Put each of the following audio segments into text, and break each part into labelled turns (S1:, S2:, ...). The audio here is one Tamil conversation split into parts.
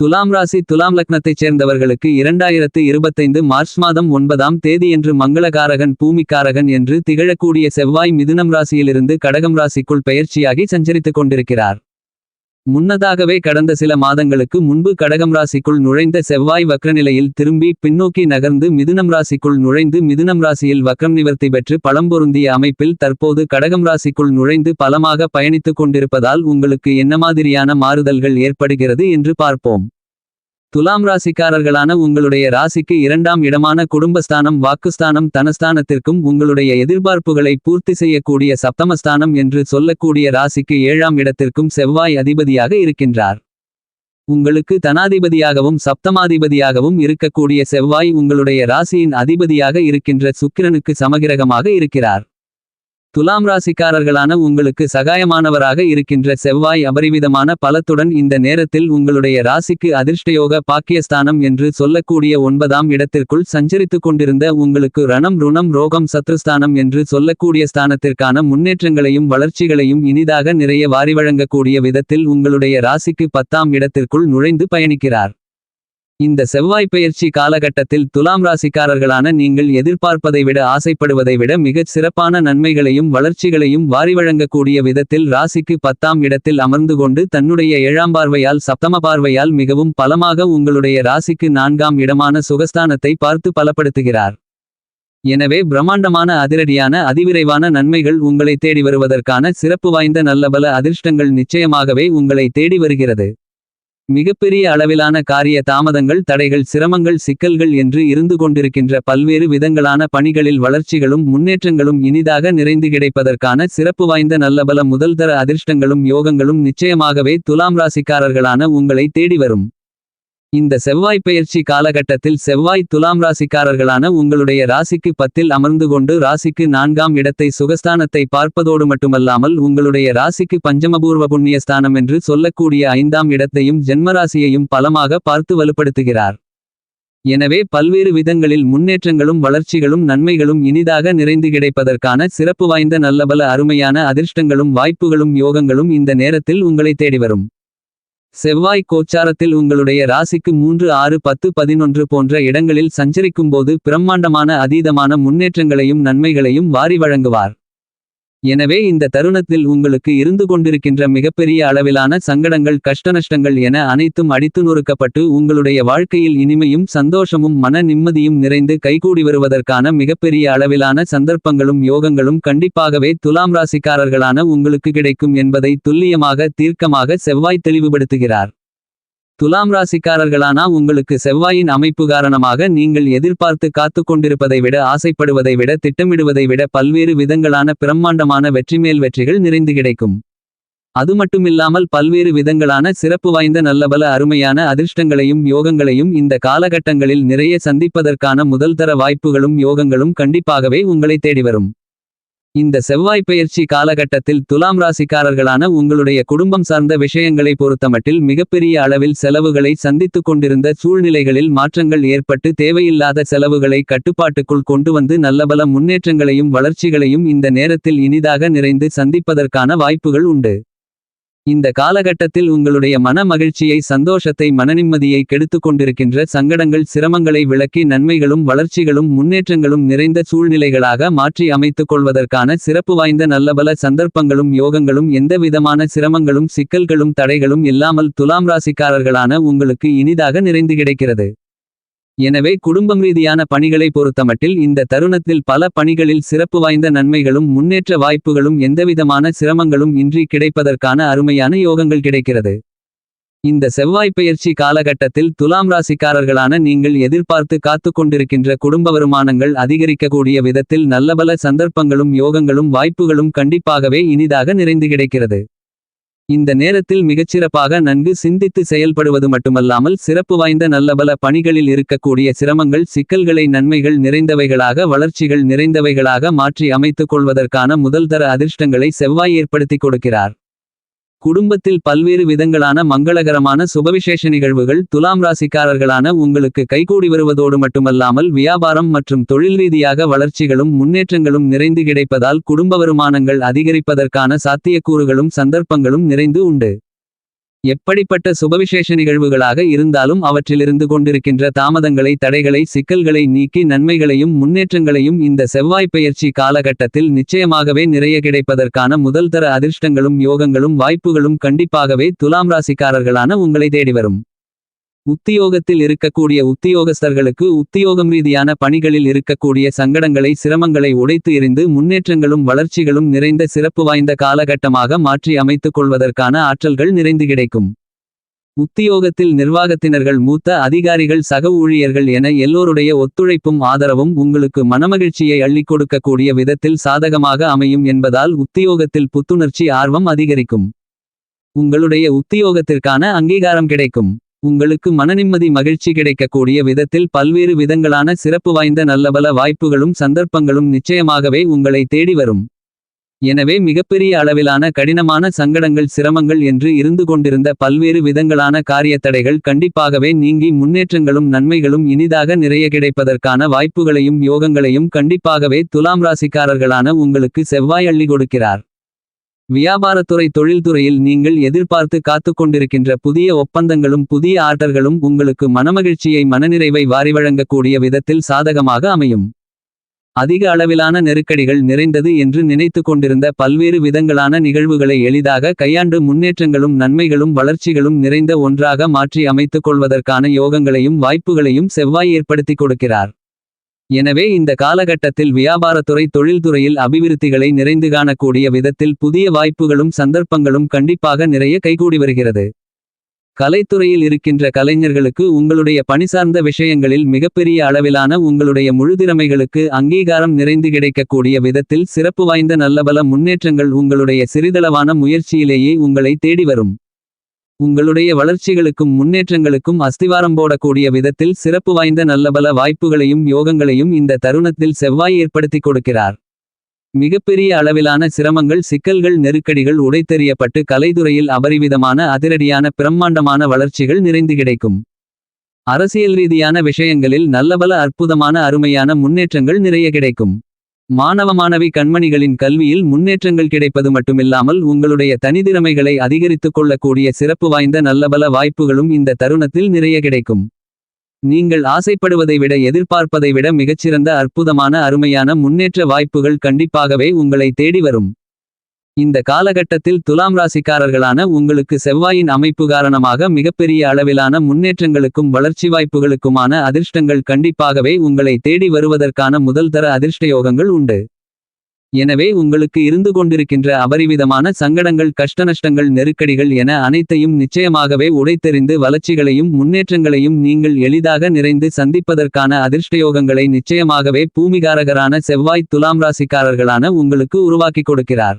S1: துலாம் ராசி துலாம் லக்னத்தைச் சேர்ந்தவர்களுக்கு இரண்டாயிரத்து இருபத்தைந்து மார்ச் மாதம் ஒன்பதாம் தேதியன்று மங்களகாரகன் பூமிக்காரகன் என்று திகழக்கூடிய செவ்வாய் மிதுனம் ராசியிலிருந்து கடகம் ராசிக்குள் பெயர்ச்சியாகி சஞ்சரித்துக் கொண்டிருக்கிறார். முன்னதாகவே கடந்த சில மாதங்களுக்கு முன்பு கடகம் ராசிக்குள் நுழைந்த செவ்வாய் வக்ரநிலையில் திரும்பி பின்னோக்கி நகர்ந்து மிதுனம் ராசிக்குள் நுழைந்து மிதுனம் ராசியில் வக்ரம் நிவர்த்தி பெற்று பழம்பொருந்திய அமைப்பில் தற்போது கடகம் ராசிக்குள் நுழைந்து பலமாக பயணித்துக் கொண்டிருப்பதால் உங்களுக்கு என்ன மாதிரியான மாறுதல்கள் ஏற்படுகிறது என்று பார்ப்போம். துலாம் ராசிக்காரர்களான உங்களுடைய ராசிக்கு இரண்டாம் இடமான குடும்பஸ்தானம் வாக்குஸ்தானம் தனஸ்தானத்திற்கும் உங்களுடைய எதிர்பார்ப்புகளை பூர்த்தி செய்யக்கூடிய சப்தமஸ்தானம் என்று சொல்லக்கூடிய ராசிக்கு ஏழாம் இடத்திற்கும் செவ்வாய் அதிபதியாக இருக்கின்றார். உங்களுக்கு தனாதிபதியாகவும் சப்தமாதிபதியாகவும் இருக்கக்கூடிய செவ்வாய் உங்களுடைய ராசியின் அதிபதியாக இருக்கின்ற சுக்கிரனுக்கு சமகிரகமாக இருக்கிறார். துலாம் ராசிக்காரர்களான உங்களுக்கு சகாயமானவராக இருக்கின்ற செவ்வாய் அபரிவிதமான பலத்துடன் இந்த நேரத்தில் உங்களுடைய ராசிக்கு அதிர்ஷ்டயோக பாக்கியஸ்தானம் என்று சொல்லக்கூடிய ஒன்பதாம் இடத்திற்குள் சஞ்சரித்துக் கொண்டிருந்த உங்களுக்கு ரணம் ருணம் ரோகம் சத்ருஸ்தானம் என்று சொல்லக்கூடிய ஸ்தானத்திற்கான முன்னேற்றங்களையும் வளர்ச்சிகளையும் இனிதாக நிறைய வாரி வழங்கக்கூடிய விதத்தில் உங்களுடைய ராசிக்கு பத்தாம் இடத்திற்குள் நுழைந்து பயணிக்கிறார். இந்த செவ்வாய் பெயர்ச்சி காலகட்டத்தில் துலாம் ராசிக்காரர்களான நீங்கள் எதிர்பார்ப்பதை விட ஆசைப்படுவதை விட மிகச் சிறப்பான நன்மைகளையும் வளர்ச்சிகளையும் வாரி வழங்கக்கூடிய விதத்தில் ராசிக்கு பத்தாம் இடத்தில் அமர்ந்து கொண்டு தன்னுடைய ஏழாம் பார்வையால் சப்தம பார்வையால் மிகவும் பலமாக உங்களுடைய ராசிக்கு நான்காம் இடமான சுகஸ்தானத்தை பார்த்து பலப்படுத்துகிறார். எனவே பிரம்மாண்டமான அதிரடியான அதிவிரைவான நன்மைகள் உங்களை தேடி வருவதற்கான சிறப்பு வாய்ந்த நல்லபல அதிர்ஷ்டங்கள் நிச்சயமாகவே உங்களை தேடி வருகிறது. மிகப்பெரிய அளவிலான காரிய தாமதங்கள் தடைகள் சிரமங்கள் சிக்கல்கள் என்று இருந்து கொண்டிருக்கின்ற பல்வேறு விதங்களான பணிகளில் வளர்ச்சிகளும் முன்னேற்றங்களும் இனிதாக நிறைந்து கிடைப்பதற்கான சிறப்பு வாய்ந்த நல்லபல முதல்தர அதிர்ஷ்டங்களும் யோகங்களும் நிச்சயமாகவே துலாம் ராசிக்காரர்களான உங்களை தேடி வரும். இந்த செவ்வாய் பெயர்ச்சி காலகட்டத்தில் செவ்வாய் துலாம் ராசிக்காரர்களான உங்களுடைய ராசிக்கு பத்தில் அமர்ந்து கொண்டு ராசிக்கு நான்காம் இடத்தை சுகஸ்தானத்தை பார்ப்பதோடு மட்டுமல்லாமல் உங்களுடைய ராசிக்கு பஞ்சமபூர்வ புண்ணியஸ்தானம் என்று சொல்லக்கூடிய ஐந்தாம் இடத்தையும் ஜென்மராசியையும் பலமாக பார்த்து வலுப்படுத்துகிறார். எனவே பல்வேறு விதங்களில் முன்னேற்றங்களும் வளர்ச்சிகளும் நன்மைகளும் இனிதாக நிறைந்து கிடைப்பதற்கான சிறப்பு வாய்ந்த நல்லபல அருமையான அதிர்ஷ்டங்களும் வாய்ப்புகளும் யோகங்களும் இந்த நேரத்தில் உங்களை தேடி வரும். செவ்வாய் கோச்சாரத்தில் உங்களுடைய ராசிக்கு மூன்று ஆறு பத்து பதினொன்று போன்ற இடங்களில் சஞ்சரிக்கும்போது பிரம்மாண்டமான அதீதமான முன்னேற்றங்களையும் நன்மைகளையும் வாரி வழங்குவார். எனவே இந்த தருணத்தில் உங்களுக்கு இருந்து கொண்டிருக்கின்ற மிகப்பெரிய அளவிலான சங்கடங்கள் கஷ்டநஷ்டங்கள் என அனைத்தும் அடித்து நொறுக்கப்பட்டு உங்களுடைய வாழ்க்கையில் இனிமையும் சந்தோஷமும் மன நிம்மதியும் நிறைந்து கைகூடி வருவதற்கான மிகப்பெரிய அளவிலான சந்தர்ப்பங்களும் யோகங்களும் கண்டிப்பாகவே துலாம் ராசிக்காரர்களான உங்களுக்கு கிடைக்கும் என்பதை துல்லியமாக தீர்க்கமாக செவ்வாய் தெளிவுபடுத்துகிறார். துலாம் ராசிக்காரர்களானா உங்களுக்கு செவ்வாயின் அமைப்பு காரணமாக நீங்கள் எதிர்பார்த்து காத்து கொண்டிருப்பதை விட ஆசைப்படுவதை விட திட்டமிடுவதை விட பல்வேறு விதங்களான பிரம்மாண்டமான வெற்றிமேல் வெற்றிகள் நிறைந்து கிடைக்கும். அது மட்டுமில்லாமல் பல்வேறு விதங்களான சிறப்பு வாய்ந்த நல்லபல அருமையான அதிர்ஷ்டங்களையும் யோகங்களையும் இந்த காலகட்டங்களில் நிறைய சந்திப்பதற்கான முதல்தர வாய்ப்புகளும் யோகங்களும் கண்டிப்பாகவே உங்களை தேடி வரும். இந்த செவ்வாய் பெயர்ச்சி காலகட்டத்தில் துலாம் ராசிக்காரர்களான உங்களுடைய குடும்பம் சார்ந்த விஷயங்களை பொறுத்தமட்டில் மிகப்பெரிய அளவில் செலவுகளை சந்தித்துக் கொண்டிருந்த சூழ்நிலைகளில் மாற்றங்கள் ஏற்பட்டு தேவையில்லாத செலவுகளை கட்டுப்பாட்டுக்குள் கொண்டு வந்து நல்லபல முன்னேற்றங்களையும் வளர்ச்சிகளையும் இந்த நேரத்தில் இனிதாக நிறைந்து சந்திப்பதற்கான வாய்ப்புகள் உண்டு. இந்த காலகட்டத்தில் உங்களுடைய மன மகிழ்ச்சியை சந்தோஷத்தை மனநிம்மதியை கெடுத்து கொண்டிருக்கின்ற சங்கடங்கள் சிரமங்களை விளக்கி நன்மைகளும் வளர்ச்சிகளும் முன்னேற்றங்களும் நிறைந்த சூழ்நிலைகளாக மாற்றி அமைத்துக் கொள்வதற்கான சிறப்பு வாய்ந்த நல்லபல சந்தர்ப்பங்களும் யோகங்களும் எந்தவிதமான சிரமங்களும் சிக்கல்களும் தடைகளும் இல்லாமல் துலாம் ராசிக்காரர்களான உங்களுக்கு இனிதாக நிறைந்து கிடைக்கிறது. எனவே குடும்பம் ரீதியான பணிகளை பொறுத்தமட்டில் இந்த தருணத்தில் பல பணிகளில் சிறப்பு வாய்ந்த நன்மைகளும் முன்னேற்ற வாய்ப்புகளும் எந்தவிதமான சிரமங்களும் இன்றி கிடைப்பதற்கான அருமையான யோகங்கள் கிடைக்கிறது. இந்த செவ்வாய் பயிற்சி காலகட்டத்தில் துலாம் ராசிக்காரர்களான நீங்கள் எதிர்பார்த்து காத்து கொண்டிருக்கின்ற குடும்ப வருமானங்கள் அதிகரிக்கக்கூடிய விதத்தில் நல்லபல சந்தர்ப்பங்களும் யோகங்களும் வாய்ப்புகளும் கண்டிப்பாகவே இனிதாக நிறைந்து கிடைக்கிறது. இந்த நேரத்தில் மிகச்சிறப்பாக நன்கு சிந்தித்து செயல்படுவது மட்டுமல்லாமல் சிறப்பு வாய்ந்த நல்லபல பணிகளில் இருக்கக்கூடிய சிரமங்கள் சிக்கல்களை நன்மைகள் நிறைந்தவைகளாக வளர்ச்சிகள் நிறைந்தவைகளாக மாற்றி அமைத்துக் கொள்வதற்கான முதல்தர அதிர்ஷ்டங்களை செவ்வாய் ஏற்படுத்திக் கொடுக்கிறார். குடும்பத்தில் பல்வேறு விதங்களான மங்களகரமான சுபவிசேஷ நிகழ்வுகள் துலாம் ராசிக்காரர்களான உங்களுக்கு கைகூடி வருவதோடு மட்டுமல்லாமல் வியாபாரம் மற்றும் தொழில் ரீதியாக வளர்ச்சிகளும் முன்னேற்றங்களும் நிறைந்து கிடைப்பதால் குடும்ப வருமானங்கள் அதிகரிப்பதற்கான சாத்தியக்கூறுகளும் சந்தர்ப்பங்களும் நிறைந்து உண்டு. எப்படிப்பட்ட சுபவிசேஷ நிகழ்வுகளாக இருந்தாலும் அவற்றிலிருந்து கொண்டிருக்கின்ற தாமதங்களை தடைகளை சிக்கல்களை நீக்கி நன்மைகளையும் முன்னேற்றங்களையும் இந்த செவ்வாய் பெயர்ச்சி காலகட்டத்தில் நிச்சயமாகவே நிறைய கிடைப்பதற்கான முதல்தர அதிர்ஷ்டங்களும் யோகங்களும் வாய்ப்புகளும் கண்டிப்பாகவே துலாம் ராசிக்காரர்களான உங்களை தேடி வரும். உத்தியோகத்தில் இருக்கக்கூடிய உத்தியோகஸ்தர்களுக்கு உத்தியோகம் ரீதியான பணிகளில் இருக்கக்கூடிய சங்கடங்களை சிரமங்களை உடைத்து எறிந்து முன்னேற்றங்களும் வளர்ச்சிகளும் நிறைந்த சிறப்பு வாய்ந்த காலகட்டமாக மாற்றி அமைத்துக் கொள்வதற்கான ஆற்றல்கள் நிறைந்து கிடைக்கும். உத்தியோகத்தில் நிர்வாகத்தினர்கள் மூத்த அதிகாரிகள் சக ஊழியர்கள் என எல்லோருடைய ஒத்துழைப்பும் ஆதரவும் உங்களுக்கு மனமகிழ்ச்சியை அள்ளிக் கொடுக்கக்கூடிய விதத்தில் சாதகமாக அமையும் என்பதால் உத்தியோகத்தில் புத்துணர்ச்சி ஆர்வம் அதிகரிக்கும். உங்களுடைய உத்தியோகத்திற்கான அங்கீகாரம் கிடைக்கும். உங்களுக்கு மனநிம்மதி மகிழ்ச்சி கிடைக்கக்கூடிய விதத்தில் பல்வேறு விதங்களான சிறப்பு வாய்ந்த நல்லபல வாய்ப்புகளும் சந்தர்ப்பங்களும் நிச்சயமாகவே உங்களை தேடி வரும். எனவே மிகப்பெரிய அளவிலான கடினமான சங்கடங்கள் சிரமங்கள் என்று இருந்து கொண்டிருந்த பல்வேறு விதங்களான காரியத்தடைகள் கண்டிப்பாகவே நீங்கி முன்னேற்றங்களும் நன்மைகளும் இனிதாக நிறைய கிடைப்பதற்கான வாய்ப்புகளையும் யோகங்களையும் கண்டிப்பாகவே துலாம் ராசிக்காரர்களான உங்களுக்கு செவ்வாய் அள்ளி கொடுக்கிறார். வியாபாரத்துறை தொழில்துறையில் நீங்கள் எதிர்பார்த்து காத்து கொண்டிருக்கின்ற புதிய ஒப்பந்தங்களும் புதிய ஆர்டர்களும் உங்களுக்கு மனமகிழ்ச்சியை மனநிறைவை வாரி வழங்கக்கூடிய விதத்தில் சாதகமாக அமையும். அதிக அளவிலான நெருக்கடிகள் நிறைந்தது என்று நினைத்து கொண்டிருந்த பல்வேறு விதங்களான நிகழ்வுகளை எளிதாக கையாண்டு முன்னேற்றங்களும் நன்மைகளும் வளர்ச்சிகளும் நிறைந்த ஒன்றாக மாற்றி அமைத்துக் கொள்வதற்கான யோகங்களையும் வாய்ப்புகளையும் செவ்வாய் ஏற்படுத்திக் கொடுக்கிறார். எனவே இந்த காலகட்டத்தில் வியாபாரத்துறை தொழில்துறையில் அபிவிருத்திகளை நிறைந்து காணக்கூடிய விதத்தில் புதிய வாய்ப்புகளும் சந்தர்ப்பங்களும் கண்டிப்பாக நிறைய கைகூடி வருகிறது. கலைத்துறையில் இருக்கின்ற கலைஞர்களுக்கு உங்களுடைய பணி சார்ந்த விஷயங்களில் மிகப்பெரிய அளவிலான உங்களுடைய முழுதிறமைகளுக்கு அங்கீகாரம் நிறைந்து கிடைக்கக்கூடிய விதத்தில் சிறப்பு வாய்ந்த நல்லபல முன்னேற்றங்கள் உங்களுடைய சிறிதளவான முயற்சியிலேயே உங்களை தேடி வரும். உங்களுடைய வளர்ச்சிகளுக்கும் முன்னேற்றங்களுக்கும் அஸ்திவாரம் போடக்கூடிய விதத்தில் சிறப்பு வாய்ந்த நல்லபல வாய்ப்புகளையும் யோகங்களையும் இந்த தருணத்தில் செவ்வாய் ஏற்படுத்திக் கொடுக்கிறார். மிகப்பெரிய அளவிலான சிரமங்கள் சிக்கல்கள் நெருக்கடிகள் உடைத்தெறியப்பட்டு கலைத்துறையில் அபரிவிதமான அதிரடியான பிரம்மாண்டமான வளர்ச்சிகள் நிறைந்து கிடைக்கும். அரசியல் ரீதியான விஷயங்களில் நல்லபல அற்புதமான அருமையான முன்னேற்றங்கள் நிறைய கிடைக்கும். மாணவ மாணவி கண்மணிகளின் கல்வியில் முன்னேற்றங்கள் கிடைப்பது மட்டுமில்லாமல் உங்களுடைய தனித்திறமைகளை அதிகரித்துக் கொள்ளக்கூடிய சிறப்பு வாய்ந்த நல்லபல வாய்ப்புகளும் இந்த தருணத்தில் நிறைய கிடைக்கும். நீங்கள் ஆசைப்படுவதை விட எதிர்பார்ப்பதை விட மிகச்சிறந்த அற்புதமான அருமையான முன்னேற்ற வாய்ப்புகள் கண்டிப்பாகவே உங்களை தேடி வரும். இந்த காலகட்டத்தில் துலாம் ராசிக்காரர்களான உங்களுக்கு செவ்வாயின் அமைப்பு காரணமாக மிகப்பெரிய அளவிலான முன்னேற்றங்களுக்கும் வளர்ச்சி வாய்ப்புகளுக்குமான அதிர்ஷ்டங்கள் கண்டிப்பாகவே உங்களை தேடி வருவதற்கான முதல்தர அதிர்ஷ்டயோகங்கள் உண்டு. எனவே உங்களுக்கு இருந்து கொண்டிருக்கின்ற அபரிவிதமான சங்கடங்கள் கஷ்டநஷ்டங்கள் நெருக்கடிகள் என அனைத்தையும் நிச்சயமாகவே உடைத்தெறிந்து வளர்ச்சிகளையும் முன்னேற்றங்களையும் நீங்கள் எளிதாக நிறைந்து சந்திப்பதற்கான அதிர்ஷ்டயோகங்களை நிச்சயமாகவே பூமிகாரகரான செவ்வாய் துலாம் ராசிக்காரர்களான உங்களுக்கு உருவாக்கிக் கொடுக்கிறார்.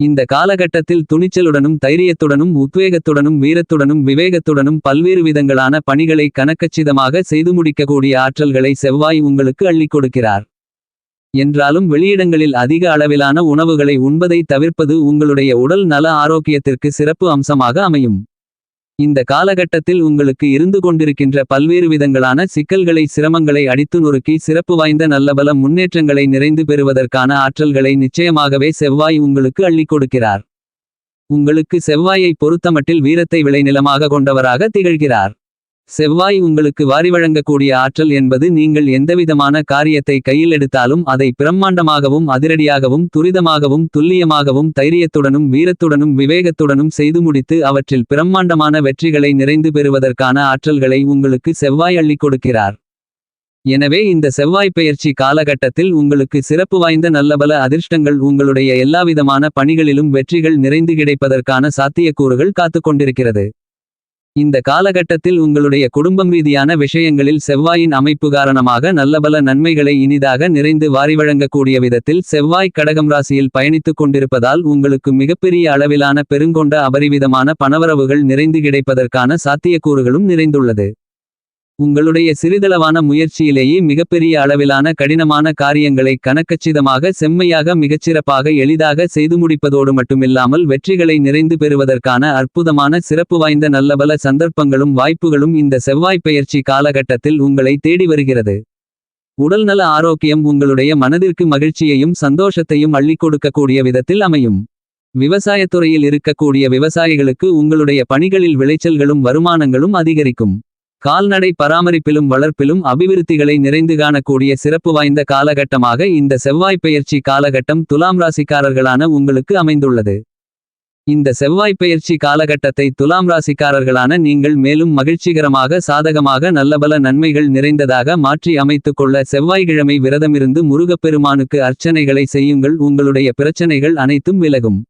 S1: இந்த காலகட்டத்தில் துணிச்சலுடனும் தைரியத்துடனும் உத்வேகத்துடனும் வீரத்துடனும் விவேகத்துடனும் பல்வேறு விதங்களான பணிகளை கணக்கச்சிதமாக செய்து முடிக்கக்கூடிய ஆற்றல்களை செவ்வாய் உங்களுக்கு அள்ளிக் கொடுக்கிறார். என்றாலும் வெளியிடங்களில் அதிக அளவிலான உணவுகளை உண்பதை தவிர்ப்பது உங்களுடைய உடல் நல ஆரோக்கியத்திற்கு சிறப்பு அம்சமாக அமையும். இந்த காலகட்டத்தில் உங்களுக்கு இருந்து கொண்டிருக்கின்ற பல்வேறு விதங்களான சிக்கல்களை சிரமங்களை அடித்து நொறுக்கி சிறப்பு வாய்ந்த நல்லபல முன்னேற்றங்களை நிறைந்து பெறுவதற்கான ஆற்றல்களை நிச்சயமாகவே செவ்வாய் உங்களுக்கு அள்ளிக் கொடுக்கிறார். உங்களுக்கு செவ்வாயை பொறுத்தமட்டில் வீரத்தை விளைநிலமாக கொண்டவராக திகழ்கிறார். செவ்வாய் உங்களுக்கு வாரி வழங்கக்கூடிய ஆற்றல் என்பது நீங்கள் எந்தவிதமான காரியத்தை கையில் எடுத்தாலும் அதை பிரம்மாண்டமாகவும் அதிரடியாகவும் துரிதமாகவும் துல்லியமாகவும் தைரியத்துடனும் வீரத்துடனும் விவேகத்துடனும் செய்து முடித்து அவற்றில் பிரம்மாண்டமான வெற்றிகளை நிறைந்து பெறுவதற்கான ஆற்றல்களை உங்களுக்கு செவ்வாய் அள்ளிக் கொடுக்கிறார். எனவே இந்த செவ்வாய் பெயர்ச்சி காலகட்டத்தில் உங்களுக்கு சிறப்பு வாய்ந்த நல்லபல அதிர்ஷ்டங்கள் உங்களுடைய எல்லாவிதமான பணிகளிலும் வெற்றிகள் நிறைந்து கிடைப்பதற்கான சாத்தியக்கூறுகள் காத்துக் கொண்டிருக்கிறது. இந்த காலகட்டத்தில் உங்களுடைய குடும்பம் ரீதியான விஷயங்களில் செவ்வாயின் அமைப்பு காரணமாக நல்லபல நன்மைகளை இனிதாக நிறைந்து வாரி வழங்கக்கூடிய விதத்தில் செவ்வாய் கடகம் ராசியில் பயணித்துக் கொண்டிருப்பதால் உங்களுக்கு மிகப்பெரிய அளவிலான பெருங்கொண்ட அபரிவிதமான பணவரவுகள் நிறைந்து கிடைப்பதற்கான சாத்தியக்கூறுகளும் நிறைந்துள்ளது. உங்களுடைய சிறிதளவான முயற்சியிலேயே மிகப்பெரிய அளவிலான கடினமான காரியங்களை கணக்கச்சிதமாக செம்மையாக மிகச்சிறப்பாக எளிதாக செய்து முடிப்பதோடு மட்டுமில்லாமல் வெற்றிகளை நிறைந்து பெறுவதற்கான அற்புதமான சிறப்பு வாய்ந்த நல்லபல சந்தர்ப்பங்களும் வாய்ப்புகளும் இந்த செவ்வாய் பெயர்ச்சி காலகட்டத்தில் உங்களை தேடி வருகிறது. உடல்நல ஆரோக்கியம் உங்களுடைய மனதிற்கு மகிழ்ச்சியையும் சந்தோஷத்தையும் அள்ளிக் கொடுக்கக்கூடிய விதத்தில் அமையும். விவசாயத்துறையில் இருக்கக்கூடிய விவசாயிகளுக்கு உங்களுடைய பணிகளில் விளைச்சல்களும் வருமானங்களும் அதிகரிக்கும். கால்நடை பராமரிப்பிலும் வளர்ப்பிலும் அபிவிருத்திகளை நிறைந்து காணக்கூடிய சிறப்பு வாய்ந்த காலகட்டமாக இந்த செவ்வாய் பெயர்ச்சி காலகட்டம் துலாம் ராசிக்காரர்களான உங்களுக்கு அமைந்துள்ளது. இந்த செவ்வாய் பெயர்ச்சி காலகட்டத்தை துலாம் ராசிக்காரர்களான நீங்கள் மேலும் மகிழ்ச்சிகரமாக சாதகமாக நல்லபல நன்மைகள் நிறைந்ததாக மாற்றி அமைத்துக் கொள்ள செவ்வாய்க்கிழமை விரதமிருந்து முருகப்பெருமானுக்கு அர்ச்சனைகளை செய்யுங்கள். உங்களுடைய பிரச்சனைகள் அனைத்தும் விலகும்.